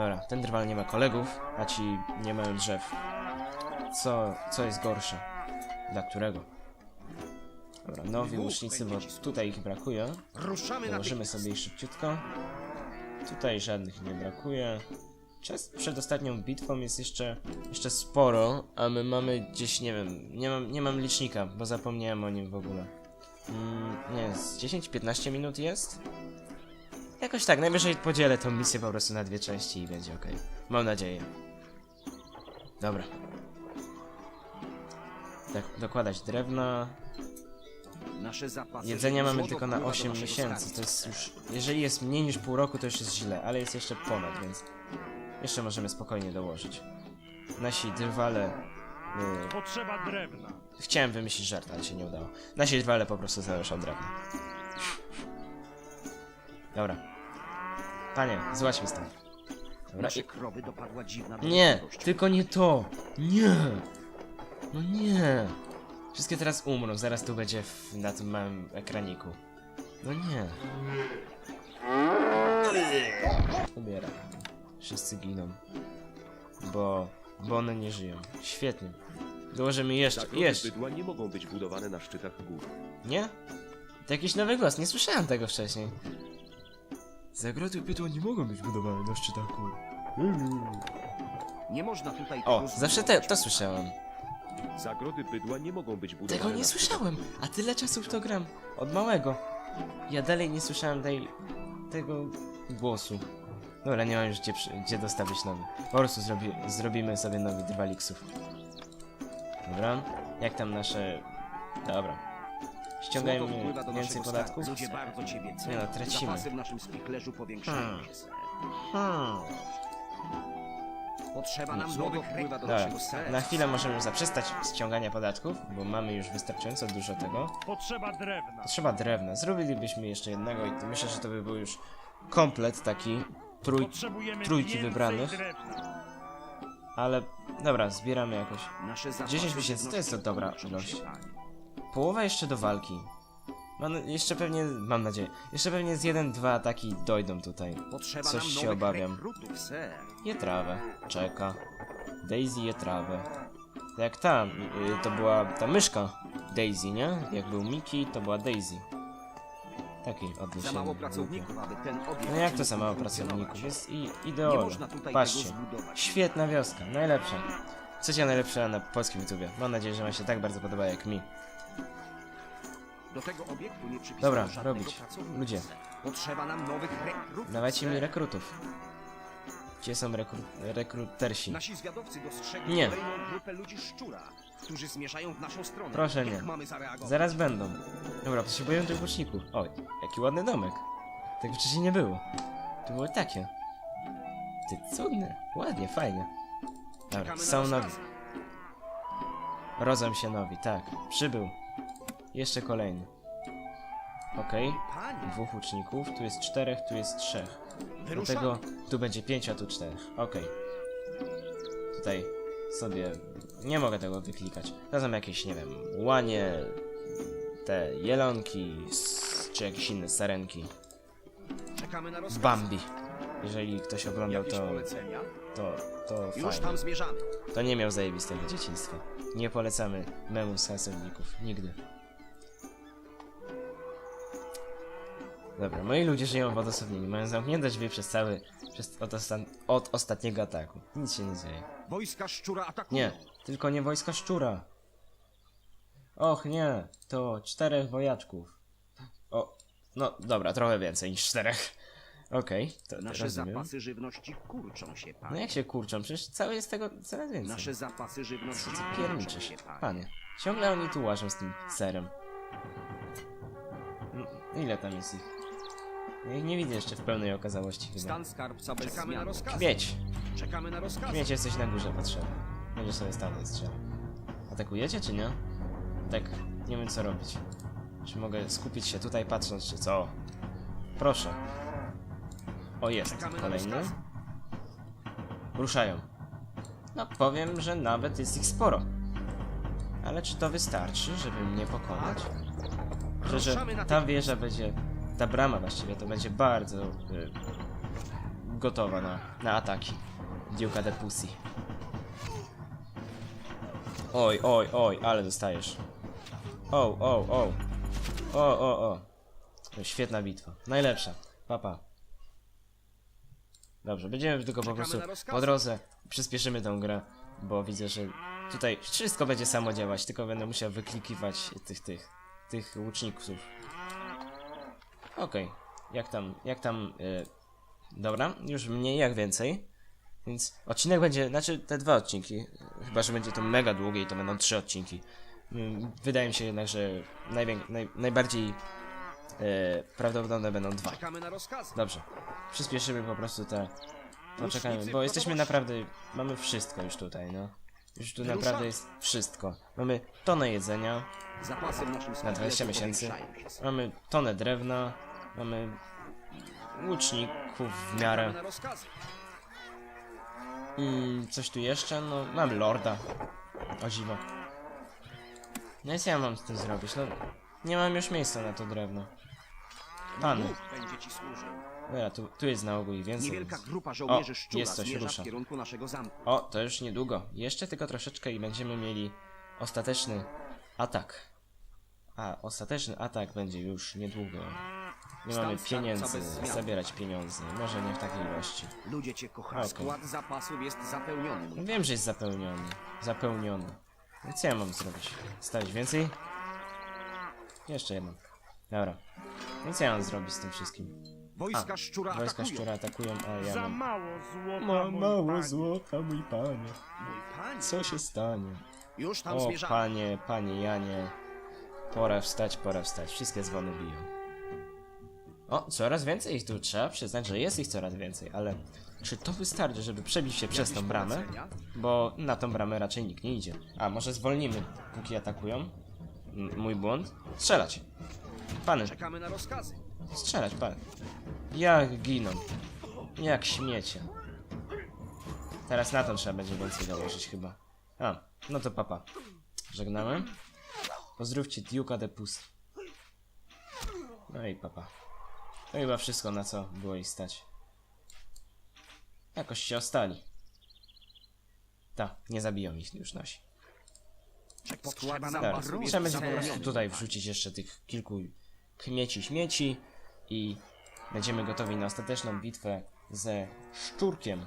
Dobra, ten drwal nie ma kolegów, a ci nie mają drzew. Co, co jest gorsze? Dla którego? Dobra, nowi łucznicy, bo tutaj ich brakuje. Założymy sobie ich szybciutko. Tutaj żadnych nie brakuje. Czas przed ostatnią bitwą jest jeszcze, jeszcze sporo, a my mamy gdzieś, nie wiem, nie mam, nie mam licznika, bo zapomniałem o nim w ogóle. Mm, nie, z 10-15 minut jest? Jakoś tak, najwyżej podzielę tą misję po prostu na dwie części i będzie ok. Mam nadzieję. Dobra. Tak, dokładać drewna. Nasze zapasy Jedzenia mamy tylko na wpływa do 8 naszego miesięcy. To jest już. Jeżeli jest mniej niż pół roku, to już jest źle, ale jest jeszcze ponad, więc jeszcze możemy spokojnie dołożyć. Nasi drwale. y, Potrzeba drewna. chciałem wymyślić żart, ale się nie udało. Nasi drwale po prostu zależą drewna. Dobra. Panie, złaźmy stąd. Dobra. Nasze krowy dopadła dziwna Nie, dolegliwość. tylko nie to. Nie. No nie. Wszystkie teraz umrą, zaraz tu będzie w, na tym małym ekraniku. No nie. Umieram. Wszyscy giną. Bo, bo one nie żyją. Świetnie. Dołożymy jeszcze, jeszcze. bydła nie mogą być budowane na szczytach gór. Nie? To jakiś nowy głos, nie słyszałem tego wcześniej. Zagrody bydła nie mogą być budowane na szczytach gór. Nie można tutaj O, tego zawsze te, zbudować. to słyszałem. Zagrody bydła nie mogą być budowane Tego nie na słyszałem, a tyle czasu w to gram. Od małego. Ja dalej nie słyszałem tej, tego głosu. Dobra, nie mam już gdzie, przy- gdzie dostawić nowy. Po prostu zrobi, zrobimy sobie nowy drwaliksów. Dobra, jak tam nasze... Dobra. Złoto Ściągajmy wpływa do więcej naszego podatków. Ludzie bardzo ciebie cenią. Nie no, tracimy. Zapasy w naszym spichlerzu powiększają Hmm. się, ser. Hmm. Potrzeba nam nowych wpływa do Dobra, naszego skarbca. na chwilę możemy zaprzestać ściągania podatków, bo mamy już wystarczająco dużo tego. Potrzeba drewna. Potrzeba drewna. Zrobilibyśmy jeszcze jednego i myślę, że to by był już komplet taki trój... Potrzebujemy trójki więcej wybranych. drewna. Ale dobra, zbieramy jakoś. Nasze zapasy 10 miesięcy to jest to dobra ilość. panie. Połowa jeszcze do walki. Mam, jeszcze pewnie, mam nadzieję, jeszcze pewnie z jeden, dwa ataki dojdą tutaj. Potrzeba Coś się obawiam. Je trawę, czeka. Daisy je trawę. To jak ta, y, to była ta myszka Daisy, nie? Jak był Mickey, to była Daisy. Taki odniesienie. No jak to za mało pracowników? Jest i tutaj Patrzcie. Świetna wioska, najlepsza. Trzecia najlepsza na polskim YouTubie. Mam nadzieję, że wam się tak bardzo podoba jak mi. Do tego obiektu nie przypisano Dobra, żadnego robić. pracownika, Ludzie. Potrzeba nam nowych rekrutów. Dawajcie mi rekrutów. Gdzie są rekru rekrutersi? Nasi zwiadowcy dostrzegli Nie. kolejną grupę ludzi szczura, którzy zmierzają w naszą stronę. Proszę Jak nie. mamy zareagować? Zaraz będą. Dobra, potrzebuję tych łuczników. O, jaki ładny domek. Tego wcześniej nie było. To były takie. Ty, cudne. Ładnie, fajnie. Dobra, Czekamy na są nowi. rozkazy. Rodzą się nowi, tak. Przybył. Jeszcze kolejny. Okej. Panie, Dwóch łuczników, tu jest czterech, tu jest trzech. Dlatego tu będzie pięć, a tu czterech. Okej. Tutaj sobie nie mogę tego wyklikać. Są jakieś, nie wiem, łanie, te jelonki, czy jakieś inne sarenki. Bambi. Jeżeli ktoś oglądał to, to, to Już fajnie. tam zmierzamy. To nie miał zajebistego dzieciństwa. Nie polecamy memu z hasowników. Nigdy. Dobra, moi ludzie żyją w odosobnieniu. Mają zamknięte drzwi przez cały... Przez, od, ostan- od ostatniego ataku. Nic się nie dzieje. Wojska szczura atakują. Nie, tylko nie wojska szczura. Och nie, to czterech wojaczków. O, no dobra, trochę więcej niż czterech. Okej, to Nasze rozumiem. zapasy żywności kurczą się, No panie. jak się kurczą? Przecież całe jest tego coraz więcej. Nasze zapasy żywności kurczą pierniczysz? się, panie. Panie, ciągle oni tu łażą z tym serem. No, ile tam jest ich? Ja ich nie widzę jeszcze w pełnej okazałości chyba. Stan skarbca bez Czekamy na rozkazy. Kmieć! Czekamy na rozkazy. Kmieć jesteś na górze potrzebny. Będziesz sobie stał strzelał. Atakujecie czy nie? Tak, nie wiem co robić. Czy mogę skupić się tutaj patrząc czy co? Proszę. O jest, kolejny. Ruszają. No powiem, że nawet jest ich sporo. Ale czy to wystarczy, żeby mnie pokonać? Że, że ta wieża będzie, ta brama właściwie, to będzie bardzo y, gotowa na, na ataki. Duke'a de Pussy. Oj, oj, oj, ale dostajesz. O, o, o. O, o, o. Świetna bitwa. Najlepsza. Papa. Dobrze, będziemy tylko po prostu po drodze przyspieszymy tę grę, bo widzę, że tutaj wszystko będzie samo działać, tylko będę musiał wyklikiwać tych, tych, tych łuczników. Okej, jak tam, jak tam, y, dobra, już mniej jak więcej, więc odcinek będzie, znaczy te dwa odcinki, chyba, że będzie to mega długie i to będą trzy odcinki. Mm, Wydaje mi się jednak, że najwię- naj, najbardziej e, prawdopodobne będą dwa. Czekamy na rozkazy. Dobrze. Przyspieszymy po prostu te. Poczekajmy, bo jesteśmy naprawdę. Mamy wszystko już tutaj, no. Już tu naprawdę jest wszystko. Mamy tonę jedzenia, Zapasy w naszym na sklepie 20 miesięcy. Mamy tonę drewna, mamy łuczników w miarę. Mm, coś tu jeszcze? No, mamy lorda. O dziwo. No i co ja mam z tym zrobić? No, nie mam już miejsca na to drewno. Pany. Bóg będzie ci służył. Dobra, tu, tu jest na ogół i więcej. Niewielka więc- grupa żołnierzy O, szczura jest coś, zmierza rusza. w kierunku naszego zamku. O, to już niedługo. Jeszcze tylko troszeczkę i będziemy mieli ostateczny atak. A, ostateczny atak będzie już niedługo. Nie Stan mamy skarbca pieniędzy, bez zmian. zabierać pieniądze. Może nie w takiej ilości. Ludzie cię kochają. Okej. Skład zapasów jest zapełniony. No wiem, że jest zapełniony. Zapełniony. Więc co ja mam zrobić? Stawić więcej? Jeszcze jedną. Dobra. Więc co ja mam zrobić z tym wszystkim? Wojska szczura Wojska atakują. szczura atakują, a ja Za mam... mało złota, Ma mój mało panie. złota, mój panie. Mój panie. Co się stanie? Już tam O, zmierzamy. panie, panie Janie. Pora wstać, pora wstać. Wszystkie dzwony biją. O, coraz więcej ich tu trzeba przyznać, że jest ich coraz więcej, ale czy to wystarczy, żeby przebić się przez tą Jakieś bramę? polecenia? Bo na tą bramę raczej nikt nie idzie. A, może zwolnimy, póki atakują? M mój błąd? Strzelać! Pany, Czekamy na rozkazy. strzelać, pany. Jak giną. Jak śmiecie. Teraz na to trzeba będzie więcej dołożyć chyba. A, no to papa. Żegnamy. Pozdrówcie Duke'a de Pussy. No i papa. To chyba wszystko na co było ich stać. Jakoś się ostali. Ta, nie zabiją ich już nasi. Skład Dobra, zapasów jest trzeba będzie po zapełniony. prostu tutaj wrzucić jeszcze tych kilku kmieci śmieci i będziemy gotowi na ostateczną bitwę ze szczurkiem.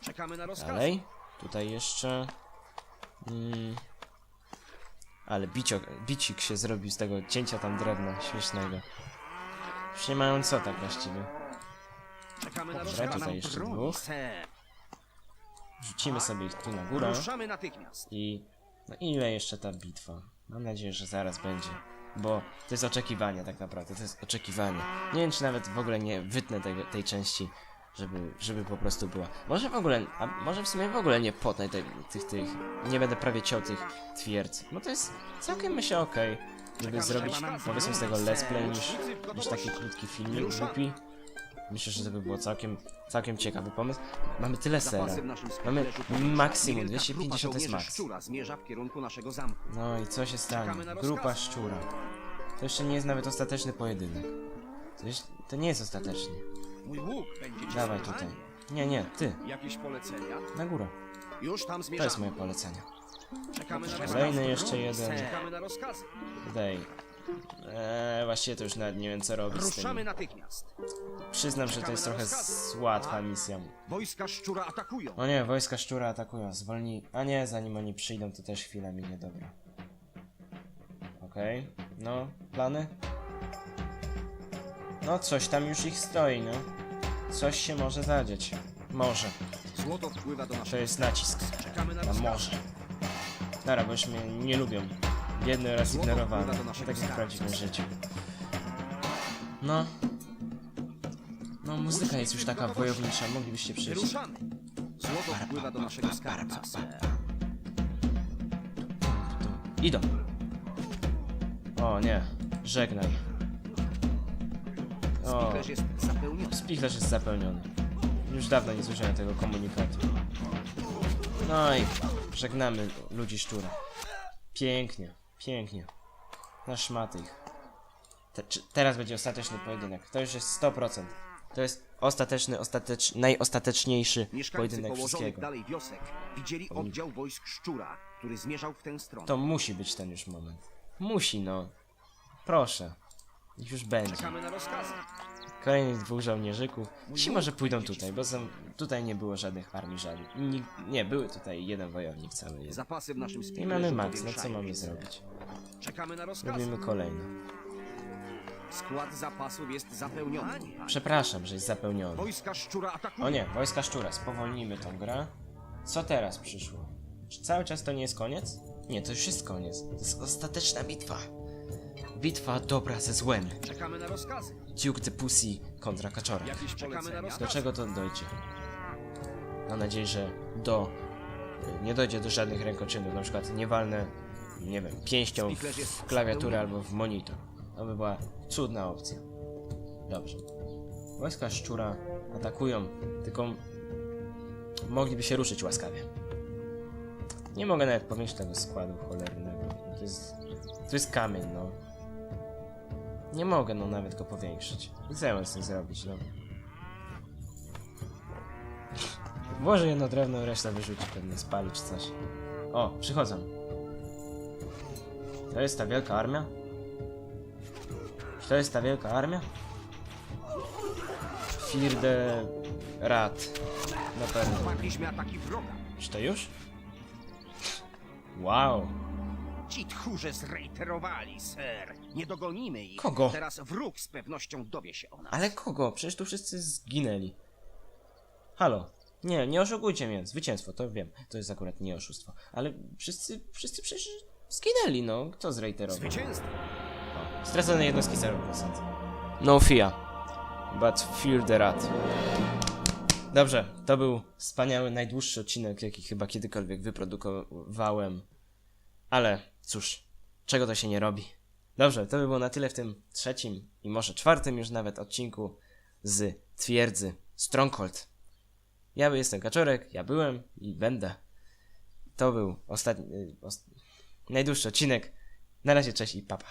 Czekamy na rozkazy. Dalej, tutaj jeszcze... Mm, ale bicio, bicik się zrobił z tego cięcia tam drewna śmiesznego. Już nie mają co tak właściwie. Czekamy na Dobra, tutaj jeszcze dwóch. Rzucimy sobie ich tu na górę. Ruszamy natychmiast. I no ile jeszcze ta bitwa? Mam nadzieję, że zaraz będzie. Bo to jest oczekiwanie tak naprawdę, to jest oczekiwanie. Nie wiem, czy nawet w ogóle nie wytnę tego, tej części, żeby, żeby po prostu była. Może w ogóle, a może w sumie w ogóle nie potnę te, tych, tych, nie będę prawie ciął tych twierdz. Bo to jest całkiem myślę okej, żeby Czekamy zrobić powiedzmy z tego let's play niż, niż taki krótki filmik głupi. Myślę, że to by było całkiem, całkiem ciekawy pomysł. Mamy tyle sera. Mamy maksimum, Niewielka 250 to grupa jest max. No i co się stanie? Grupa szczura. To jeszcze nie jest nawet ostateczny pojedynek. To, jeszcze, to nie jest ostateczny. Mój łuk będzie Dawaj tutaj. Nie, nie, ty. Jakieś polecenia? Na górę. Już tam To jest zmierzamy. moje polecenie. Czekamy na Kolejny jeszcze jeden. Czekamy na rozkazy. Tutaj. Eee, właściwie to już nawet nie wiem co robić z Ruszamy tym. natychmiast. Przyznam, że to jest trochę s- łatwa misja. Wojska szczura atakują. O nie, wojska szczura atakują. Zwolnij. A nie, zanim oni przyjdą, to też chwila minie, dobra. Okej. No, plany? No, coś tam już ich stoi, no. Coś się może zadzieć. Może. Złoto wpływa do To naszego jest nacisk. Czekamy na Na może. Dobra, bo już mnie nie lubią. Wpływa do naszego Tak w prawdziwym życiu. No. No, muzyka jest już taka wojownicza, moglibyście przyjść. Złoto wpływa do naszego skarbca. Idą. O nie, żegnaj. O, Spichlerz jest zapełniony. spichlerz jest zapełniony. Już dawno nie słyszałem tego komunikatu. No i żegnamy ludzi szczura. Pięknie, pięknie. Na szmaty ich. Te, czy, teraz będzie ostateczny pojedynek. To już jest 100%. To jest ostateczny, ostatecz, najostateczniejszy Mieszkańcy pojedynek położonych wszystkiego. dalej wiosek widzieli oddział wojsk szczura, który zmierzał w tę stronę. To musi być ten już moment. Musi, no. Proszę. Niech już będzie. Czekamy na rozkazy. Kolejnych dwóch żołnierzyków. Ci może pójdą tutaj, bo są, tutaj nie było żadnych armii żadnych. Nie, nie, były tutaj jeden wojownik cały jeden. Zapasy w naszym I mamy max, no co mamy zrobić? Czekamy na rozkazy. Robimy kolejne. Skład zapasów jest zapełniony. Przepraszam, że jest zapełniony. Wojska szczura atakują. O nie, wojska szczura, spowolnimy tą grę. Co teraz przyszło? Czy cały czas to nie jest koniec? Nie, to już jest koniec. To jest ostateczna bitwa. Bitwa dobra ze złem. Czekamy na rozkazy. Duke the Pussy kontra Kaczora. Jakieś Czekamy na Do rozkazy. czego to dojdzie? Mam nadzieję, że do... Nie dojdzie do żadnych rękoczynów, na przykład nie walnę, nie wiem, pięścią w klawiaturę albo w monitor. To by była cudna opcja. Dobrze. Wojska szczura atakują, tylko mogliby się ruszyć łaskawie. Nie mogę nawet powiększyć tego składu cholernego. To jest, to jest kamień, no. Nie mogę no nawet go powiększyć. I co ja mam z tym zrobić, no? Włożę jedno drewno, resztę wyrzuci, pewnie spalić czy coś. O, przychodzą. To jest ta wielka armia? Czy to jest ta wielka armia? Firde Rat. Na pewno. Czy to już? Wow. Ci tchórze zrejterowali, ser. Nie dogonimy ich. Kogo? Teraz wróg z pewnością dowie się o nas. Ale kogo? Przecież tu wszyscy zginęli. Halo. Nie, nie oszukujcie mnie. Zwycięstwo, to wiem. To jest akurat nie oszustwo. Ale wszyscy, wszyscy przecież zginęli, no. Kto zrejterował? Zwycięstwo. Stracone jednostki 0%. No fear. But fear the rat. Dobrze, to był wspaniały, najdłuższy odcinek, jaki chyba kiedykolwiek wyprodukowałem. Ale cóż, czego to się nie robi. Dobrze, to by było na tyle w tym trzecim i może czwartym już nawet odcinku z twierdzy Stronghold. Ja jestem Kaczorek, ja byłem i będę. To był ostatni, y, os- najdłuższy odcinek. Na razie, cześć i papa.